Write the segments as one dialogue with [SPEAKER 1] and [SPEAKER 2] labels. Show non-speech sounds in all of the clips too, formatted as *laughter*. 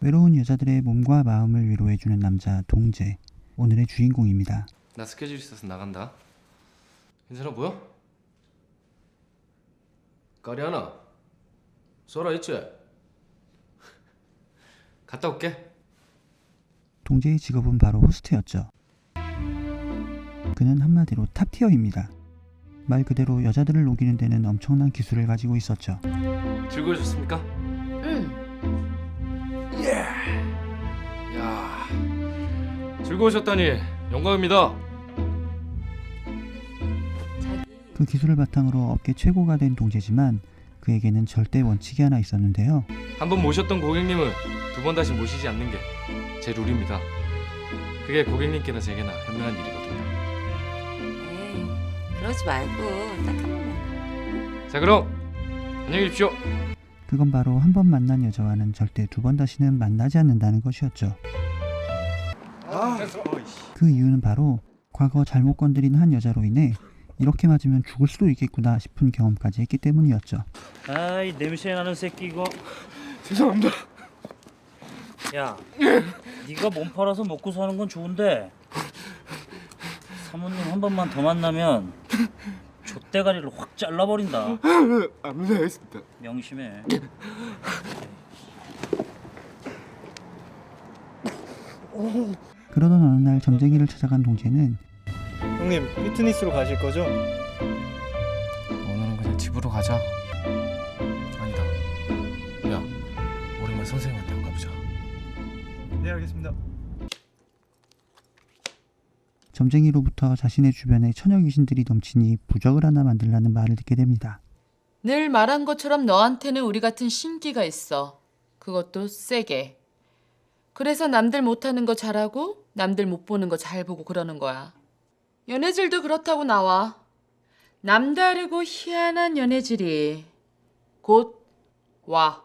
[SPEAKER 1] 외로운 여자들의 몸과 마음을 위로해주는 남자 동재 오늘의 주인공입니다.
[SPEAKER 2] 나 스케줄 있어서 나간다. 괜찮아 보여? 까리 하나. 쏘라 있지? *laughs* 갔다 올게.
[SPEAKER 1] 동재의 직업은 바로 호스트였죠. 그는 한마디로 탑티어입니다. 말 그대로 여자들을 녹이는 데는 엄청난 기술을 가지고 있었죠.
[SPEAKER 2] 즐거우셨습니까?
[SPEAKER 3] 응.
[SPEAKER 2] 야, 즐거우셨다니 영광입니다.
[SPEAKER 1] 그 기술을 바탕으로 업계 최고가 된 동재지만 그에게는 절대 원칙이 하나 있었는데요.
[SPEAKER 2] 한 번 모셨던 고객님은 두번 다시 모시지 않는 게 제 룰입니다. 그게 고객님께나 제게나 현명한 일이거든요.
[SPEAKER 3] 에이 그러지 말고 딱 한 번만.
[SPEAKER 2] 자 그럼 안녕히 계십시오.
[SPEAKER 1] 그건 바로 한 번 만난 여자와는 절대 두 번 다시는 만나지 않는다는 것이었죠. 그 이유는 바로 과거 잘못 건드린 한 여자로 인해 이렇게 맞으면 죽을 수도 있겠구나 싶은 경험까지 했기 때문이었죠.
[SPEAKER 4] 아이 냄새 나는 새끼 이거
[SPEAKER 2] 죄송합니다.
[SPEAKER 4] 야 네가 몸 팔아서 먹고 사는 건 좋은데 사모님 한 번만 더 만나면 족대가리를 확 잘라버린다
[SPEAKER 2] 아무나 했습니다.
[SPEAKER 4] 명심해
[SPEAKER 1] 그러던 어느 날 점쟁이를 찾아간 동재는
[SPEAKER 5] 형님 피트니스로 가실 거죠?
[SPEAKER 2] 오늘은 그냥 집으로 가자. 아니다. 야, 오랜만에 선생님한테 한 가보자.
[SPEAKER 5] 네 알겠습니다.
[SPEAKER 1] 점쟁이로부터 자신의 주변에 처녀 귀신들이 넘치니 부적을 하나 만들라는 말을 듣게 됩니다.
[SPEAKER 6] 늘 말한 것처럼 너한테는 우리 같은 신기가 있어. 그것도 세게. 그래서 남들 못하는 거 잘하고 남들 못 보는 거 잘 보고 그러는 거야. 연애질도 그렇다고 나와. 남다르고 희한한 연애질이 곧 와.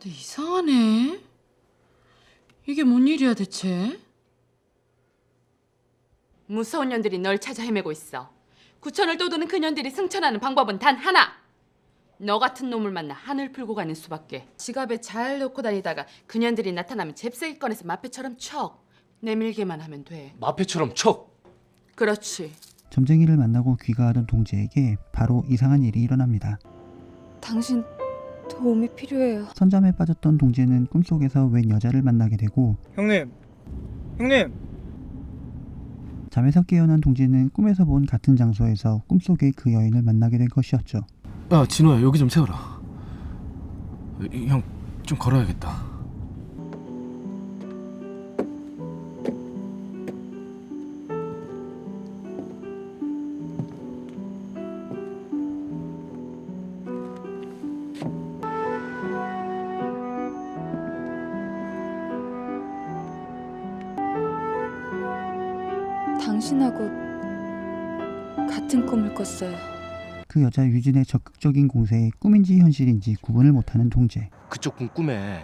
[SPEAKER 6] 근데 이상하네. 이게 뭔 일이야 대체? 무서운 년들이 널 찾아 헤매고 있어. 구천을 떠도는 그 년들이 승천하는 방법은 단 하나. 너 같은 놈을 만나 한을 풀고 가는 수밖에. 지갑에 잘 넣고 다니다가 그 년들이 나타나면 잽싸게 꺼내서 마패처럼 척 내밀게만 하면 돼.
[SPEAKER 2] 마패처럼 척.
[SPEAKER 6] 그렇지.
[SPEAKER 1] 점쟁이를 만나고 귀가하던 동재에게 바로 이상한 일이 일어납니다.
[SPEAKER 7] 당신 도움이 필요해요.
[SPEAKER 1] 선잠에 빠졌던 동재는 꿈속에서 웬 여자를 만나게 되고
[SPEAKER 5] 형님, 형님.
[SPEAKER 1] 잠에서 깨어난 동재는 꿈에서 본 같은 장소에서 꿈속의 그 여인을 만나게 된 것이었죠.
[SPEAKER 2] 야, 진호야 여기 좀 세워라. 형 좀 걸어야겠다.
[SPEAKER 7] 당신하고 같은 꿈을 꿨어요.
[SPEAKER 1] 그 여자 유진의 적극적인 공세에 꿈인지 현실인지 구분을 못하는 동재.
[SPEAKER 2] 그쪽 꿈 꿈에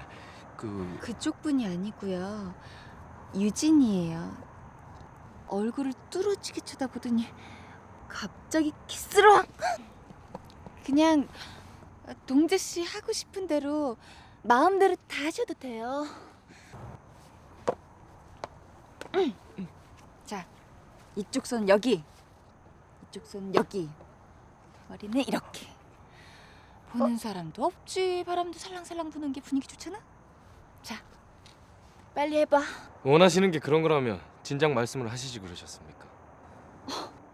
[SPEAKER 2] 그
[SPEAKER 7] 그쪽 분이 아니고요. 유진이에요. 얼굴을 뚫어지게 쳐다보더니 갑자기 키스를 확. 그냥 동재 씨 하고 싶은 대로 마음대로 다 하셔도 돼요. 자, 이쪽 손 여기, 이쪽 손 여기, 머리는 이렇게. 보는 사람도 없지. 바람도 살랑살랑 부는 게 분위기 좋잖아. 자, 빨리 해봐.
[SPEAKER 2] 원하시는 게 그런 거라면 진작 말씀을 하시지 그러셨습니까?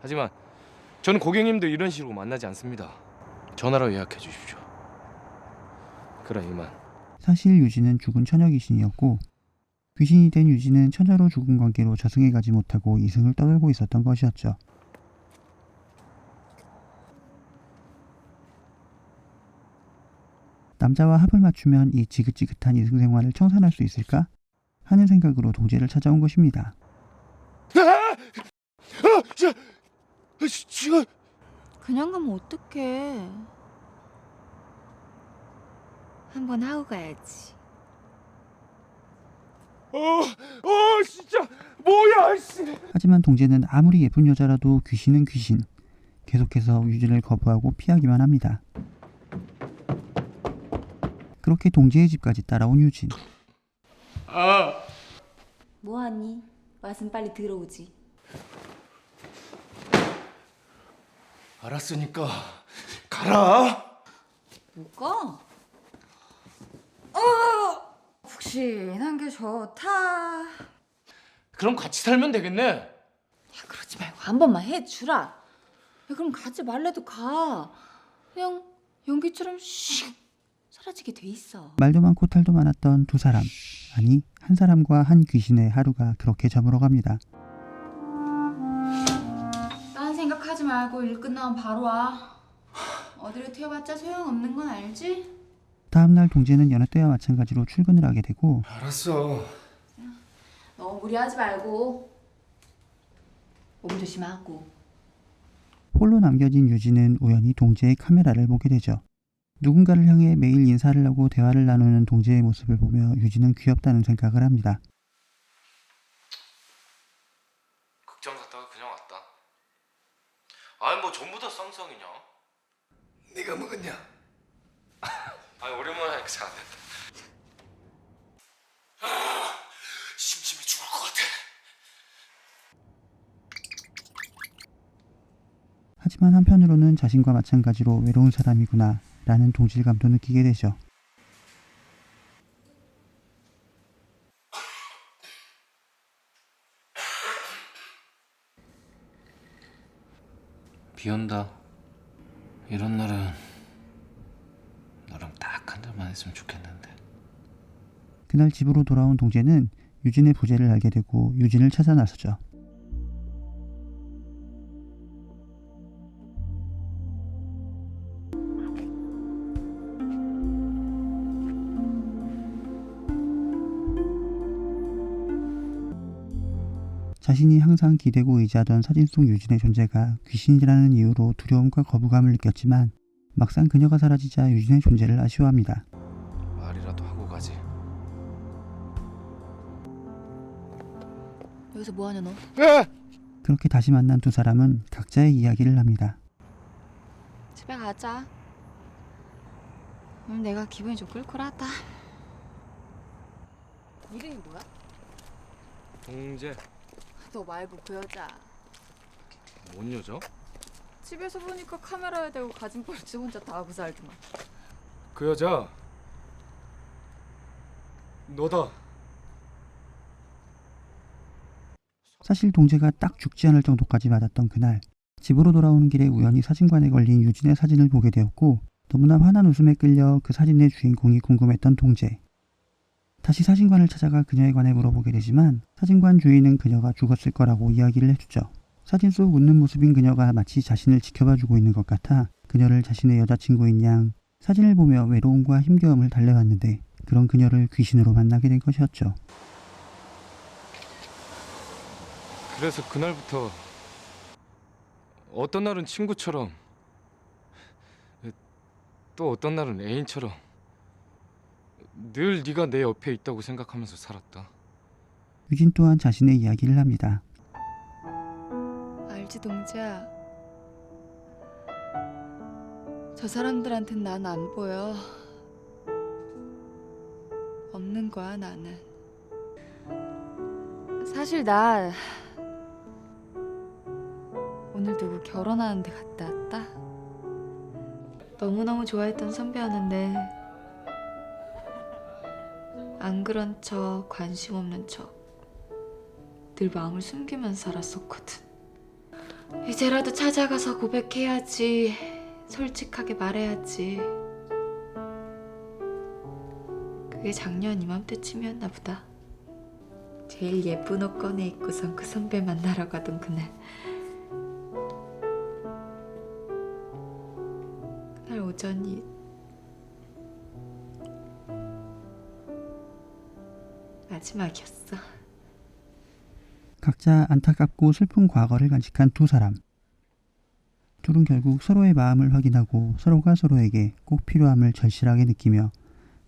[SPEAKER 2] 하지만 저는 고객님도 이런 식으로 만나지 않습니다. 전화로 예약해 주십시오. 그럼 이만.
[SPEAKER 1] 사실 유진은 죽은 처녀 귀신이었고 귀신이 된 유진은 처녀로 죽은 관계로 저승에 가지 못하고 이승을 떠돌고 있었던 것이었죠. 남자와 합을 맞추면 이 지긋지긋한 이승 생활을 청산할 수 있을까 하는 생각으로 동재를 찾아온 것입니다.
[SPEAKER 7] 그냥 가면 어떡해. 한번 하고 가야지.
[SPEAKER 2] 어, 어, 진짜 뭐야, 씨.
[SPEAKER 1] 하지만 동재는 아무리 예쁜 여자라도 귀신은 귀신. 계속해서 유진을 거부하고 피하기만 합니다. 그렇게 동재의 집까지 따라온 유진.
[SPEAKER 7] 뭐하니? 왔으면 빨리 들어오지.
[SPEAKER 2] 알았으니까 가라.
[SPEAKER 7] 뭐가? 어! 푹신한 게 좋다.
[SPEAKER 2] 그럼 같이 살면 되겠네.
[SPEAKER 7] 야, 그러지 말고 한 번만 해주라. 야, 그럼 가지 말래도 가. 그냥 연기처럼 슉 사라지게 돼 있어.
[SPEAKER 1] 말도 많고 탈도 많았던 두 사람. 아니, 한 사람과 한 귀신의 하루가 그렇게 저물어갑니다.
[SPEAKER 6] 딴 생각하지 말고 일 끝나면 바로 와. 어디로 튀어봤자 소용없는 건 알지?
[SPEAKER 1] 다음날 동재는 여느 때와 마찬가지로 출근을 하게 되고
[SPEAKER 2] 알았어.
[SPEAKER 6] 너무 무리하지 말고.
[SPEAKER 7] 몸 조심하고.
[SPEAKER 1] 홀로 남겨진 유진은 우연히 동재의 카메라를 보게 되죠. 누군가를 향해 매일 인사를 하고 대화를 나누는 동재의 모습을 보며 유진은 귀엽다는 생각을 합니다.
[SPEAKER 2] 극장 갔다가 그냥 왔다. 아니 뭐 전부 다 상상이냐? 네가 먹었냐? 아니 오랜만에 하니까 잘 안 된다. 아, 심심해 죽을 것 같아.
[SPEAKER 1] 하지만 한편으로는 자신과 마찬가지로 외로운 사람이구나 라는 동질감도 느끼게 되죠.
[SPEAKER 2] 비 온다. 이런 날은 했으면 좋겠는데.
[SPEAKER 1] 그날 집으로 돌아온 동재는 유진의 부재를 알게 되고 유진을 찾아 나서죠. 자신이 항상 기대고 의지하던 사진 속 유진의 존재가 귀신이라는 이유로 두려움과 거부감을 느꼈지만 막상 그녀가 사라지자 유진의 존재를 아쉬워합니다.
[SPEAKER 7] 여기서 뭐 하냐 너?
[SPEAKER 1] 그렇게 다시 만난 두 사람은 각자의 이야기를 합니다.
[SPEAKER 7] 집에 가자. 오늘 내가 기분이 좀 꿀꿀하다. 이름이 뭐야?
[SPEAKER 2] 동재
[SPEAKER 7] 너 말고 그 여자.
[SPEAKER 2] 뭔 여자?
[SPEAKER 7] 집에서 보니까 카메라에 대고 가진 벌지 혼자 다 하고 살더만.
[SPEAKER 2] 그 여자 너다.
[SPEAKER 1] 사실 동재가 딱 죽지 않을 정도까지 맞았던 그날 집으로 돌아오는 길에 우연히 사진관에 걸린 유진의 사진을 보게 되었고 너무나 환한 웃음에 끌려 그 사진의 주인공이 궁금했던 동재 다시 사진관을 찾아가 그녀에 관해 물어보게 되지만 사진관 주인은 그녀가 죽었을 거라고 이야기를 해주죠. 사진 속 웃는 모습인 그녀가 마치 자신을 지켜봐주고 있는 것 같아 그녀를 자신의 여자친구인 양 사진을 보며 외로움과 힘겨움을 달래왔는데 그런 그녀를 귀신으로 만나게 된 것이었죠
[SPEAKER 2] 그래서 그날부터 어떤 날은 친구처럼 또 어떤 날은 애인처럼 늘 네가 내 옆에 있다고 생각하면서 살았다.
[SPEAKER 1] 유진 또한 자신의 이야기를 합니다.
[SPEAKER 7] 알지 동재야. 저 사람들한텐 난 안 보여. 없는 거야 나는. 사실 나 오늘 누구 결혼하는 데 갔다 왔다. 너무너무 좋아했던 선배였는데 안 그런 척 관심 없는 척 늘 마음을 숨기면서 살았었거든. 이제라도 찾아가서 고백해야지. 솔직하게 말해야지. 그게 작년 이맘때쯤이었나 보다. 제일 예쁜 옷 꺼내 입고선 그 선배 만나러 가던 그날. 오전이 마지막이었어.
[SPEAKER 1] 각자 안타깝고 슬픈 과거를 간직한 두 사람. 둘은 결국 서로의 마음을 확인하고 서로가 서로에게 꼭 필요함을 절실하게 느끼며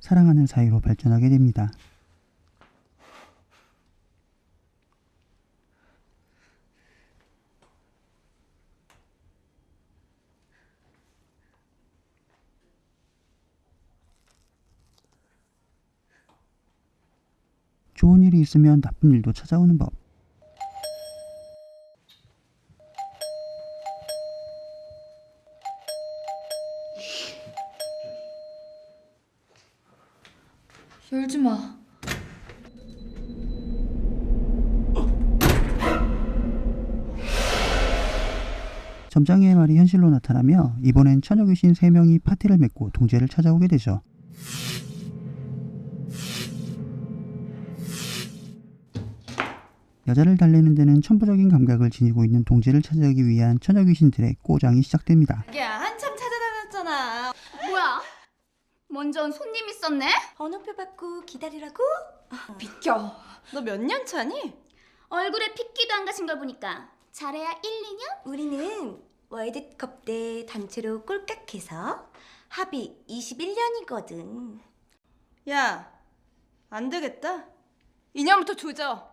[SPEAKER 1] 사랑하는 사이로 발전하게 됩니다. 좋은 일이 있으면 나쁜 일도 찾아오는 법.
[SPEAKER 6] 열지 마.
[SPEAKER 1] 점장이의 말이 현실로 나타나며 이번엔 처녀 귀신 3명이 파티를 맺고 동재를 찾아오게 되죠. 여자를 달래는 데는 천부적인 감각을 지니고 있는 동재를 찾아가기 위한 처녀 귀신들의 꼬장이 시작됩니다.
[SPEAKER 7] 야 한참 찾아다녔잖아.
[SPEAKER 8] 뭐야? 먼저 온 손님 있었네?
[SPEAKER 7] 번호표 받고 기다리라고? 비켜. 너 몇 년 차니?
[SPEAKER 8] 얼굴에 핏기도 안 가신 걸 보니까 잘해야 1, 2년?
[SPEAKER 9] 우리는 월드컵 때 단체로 꼴깍해서 합의 21년이거든.
[SPEAKER 7] 야, 안 되겠다. 2년부터 조져.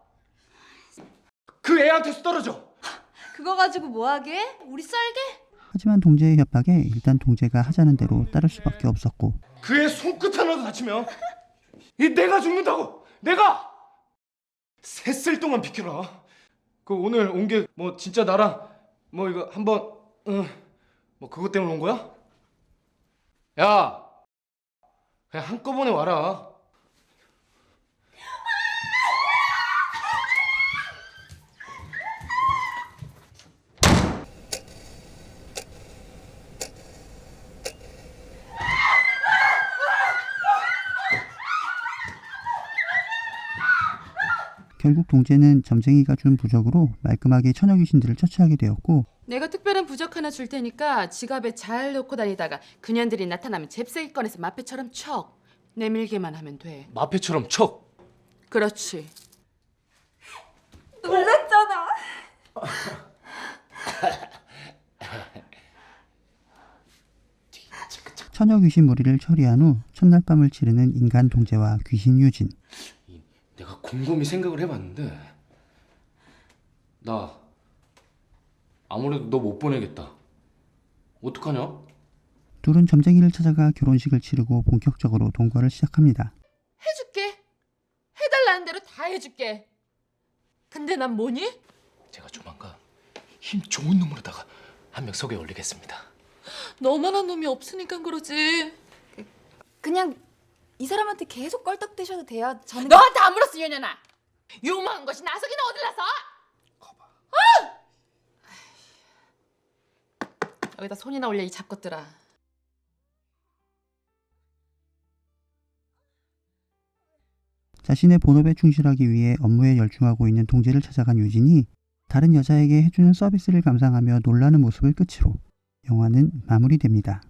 [SPEAKER 2] 그 애한테서 떨어져.
[SPEAKER 7] 그거 가지고 뭐 하게? 우리 썰게?
[SPEAKER 1] 하지만 동재의 협박에 일단 동재가 하자는 대로 따를 수밖에 없었고
[SPEAKER 2] 그 애 손끝 하나도 다치면 이 내가 죽는다고. 내가 셋을 동안 비켜라. 그 오늘 온 게 뭐 진짜 나랑 뭐 이거 한번 응 뭐 그것 때문에 온 거야? 야 그냥 한꺼번에 와라.
[SPEAKER 1] 결국 동재는 점쟁이가 준 부적으로 말끔하게 처녀 귀신들을 처치하게 되었고
[SPEAKER 6] 내가 특별한 부적 하나 줄 테니까 지갑에 잘 넣고 다니다가 그년들이 나타나면 잽싸게 꺼내서 마패처럼 척 내밀게만 하면 돼.
[SPEAKER 2] 마패처럼 척.
[SPEAKER 6] 그렇지. *laughs*
[SPEAKER 7] 놀랐잖아.
[SPEAKER 1] 처녀 귀신 무리를 처리한 후 첫날 밤을 치르는 인간 동재와 귀신 유진
[SPEAKER 2] 내가 곰곰이 생각을 해봤는데 나 아무래도 너 못 보내겠다. 어떡하냐?
[SPEAKER 1] 둘은 점쟁이를 찾아가 결혼식을 치르고 본격적으로 동거를 시작합니다.
[SPEAKER 6] 해줄게. 해달라는 대로 다 해줄게. 근데 난 뭐니?
[SPEAKER 2] 제가 조만간 힘 좋은 놈으로다가 한 명 소개 올리겠습니다.
[SPEAKER 6] 너만한 놈이 없으니까 그러지.
[SPEAKER 7] 그냥 이 사람한테 계속 껄떡대셔도 돼요. 저는
[SPEAKER 6] 너한테 안 물었어 이년아. 요망한 것이 나서기는 어딜 나서? 거봐. 여기다 손이나 올려 이 잡것들아.
[SPEAKER 1] 자신의 본업에 충실하기 위해 업무에 열중하고 있는 동재를 찾아간 유진이 다른 여자에게 해주는 서비스를 감상하며 놀라는 모습을 끝으로 영화는 마무리됩니다.